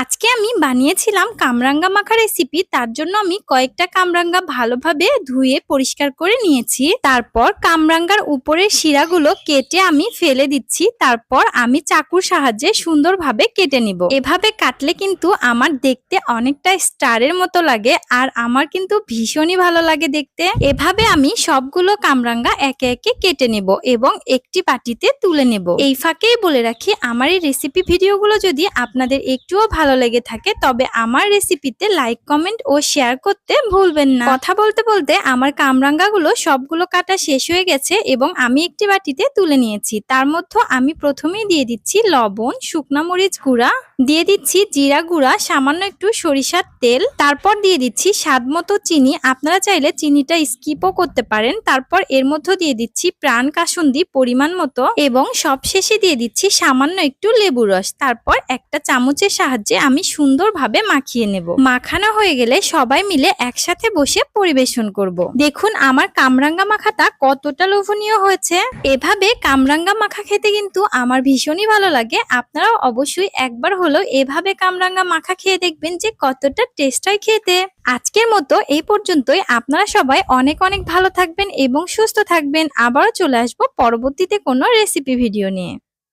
আজকে আমি বানিয়েছিলাম কামরাঙ্গা মাখা রেসিপি তার জন্য আমি কয়েকটা কামরাঙ্গা ভালোভাবে ধুয়ে পরিষ্কার করে নিয়েছি। তারপর কামরাঙ্গার উপরের শিরাগুলো কেটে আমি ফেলে দিচ্ছি। তারপর আমি চাকুর সাহায্যে সুন্দরভাবে কেটে নিব। এভাবে কাটলে কিন্তু আমার দেখতে অনেকটা স্টারের মতো লাগে আর আমার কিন্তু ভীষণই ভালো লাগে দেখতে। এভাবে আমি সবগুলো কামরাঙ্গা একে একে কেটে নেব এবং একটি পাটিতে তুলে নেব। এই ফাঁকেই বলে রাখি, আমার এই রেসিপি ভিডিওগুলো যদি আপনাদের একটুও ভালো লেগে থাকে, তবে আমার রেসিপিতে লাইক কমেন্ট ও শেয়ার করতে ভুলবেন না। কথা বলতে বলতে আমার কামরাঙ্গাগুলো সবগুলো কাটা শেষ হয়ে গেছে এবং আমি একটি বাটিতে তুলে নিয়েছি। তার মধ্যে আমি প্রথমেই দিয়ে দিচ্ছি লবণ, শুকনা মরিচ গুঁড়া, দিয়ে দিচ্ছি জিরা গুঁড়া, সামান্য একটু সরিষার তেল, তারপর দিয়ে দিচ্ছি স্বাদ মতো চিনি। আপনারা চাইলে চিনিটা স্কিপও করতে পারেন। তারপর এর মধ্যে দিয়ে দিচ্ছি প্রাণ কাসুন্দি পরিমাণ মতো এবং সবশেষে দিয়ে দিচ্ছি সামান্য একটু লেবু রস। তারপর একটা চামচের সাহায্যে আমি সুন্দরভাবে মাখিয়ে নেব। মাখানো হয়ে গেলে সবাই মিলে একসাথে বসে পরিবেশন করব। দেখুন আমার কামরাঙ্গা মাখাটা কতটা লোভনীয় হয়েছে। এভাবে কামরাঙ্গা মাখা খেতে কিন্তু আমার ভীষণই ভালো লাগে। আপনারাও অবশ্যই একবার হলেও এভাবে কামরাঙ্গা মাখা খেয়ে দেখবেন যে কতটা টেস্ট হয় খেতে। আজকের মতো এই পর্যন্তই। আপনারা সবাই অনেক অনেক ভালো থাকবেন এবং সুস্থ থাকবেন। আবারও চলে আসব পরবর্তীতে কোনো রেসিপি ভিডিও নিয়ে।